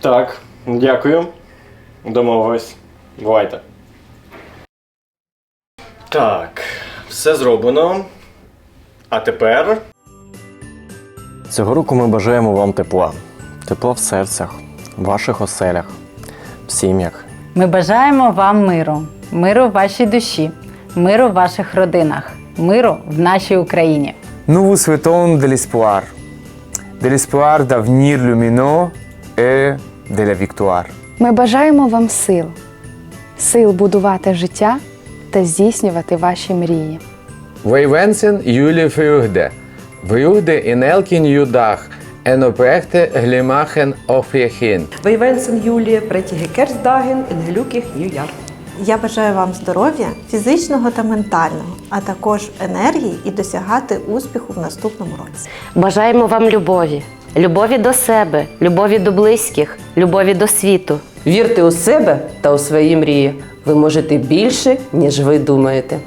Так, дякую. Домовились. Бувайте. Так, все зроблено. А тепер. Цього року ми бажаємо вам тепла. Тепла в серцях, в ваших оселях, в сім'ях. Ми бажаємо вам миру, миру в вашій душі, миру в ваших родинах, миру в нашій Україні. Nous vous souhaitons de l'espoir. De l'espoir d'avenir lumineux et de la victoire. Ми бажаємо вам сил, сил будувати життя та здійснювати ваші мрії. Wij wensen jullie vreugde. Vreugde in elke nieuwe dag en oprechte glimlachen op je heen. Wij wensen jullie prettige kerstdagen en gelukkig nieuwjaar. Я бажаю вам здоров'я, фізичного та ментального, а також енергії і досягати успіху в наступному році. Бажаємо вам любові, любові до себе, любові до близьких, любові до світу. Вірте у себе та у свої мрії. Ви можете більше, ніж ви думаєте.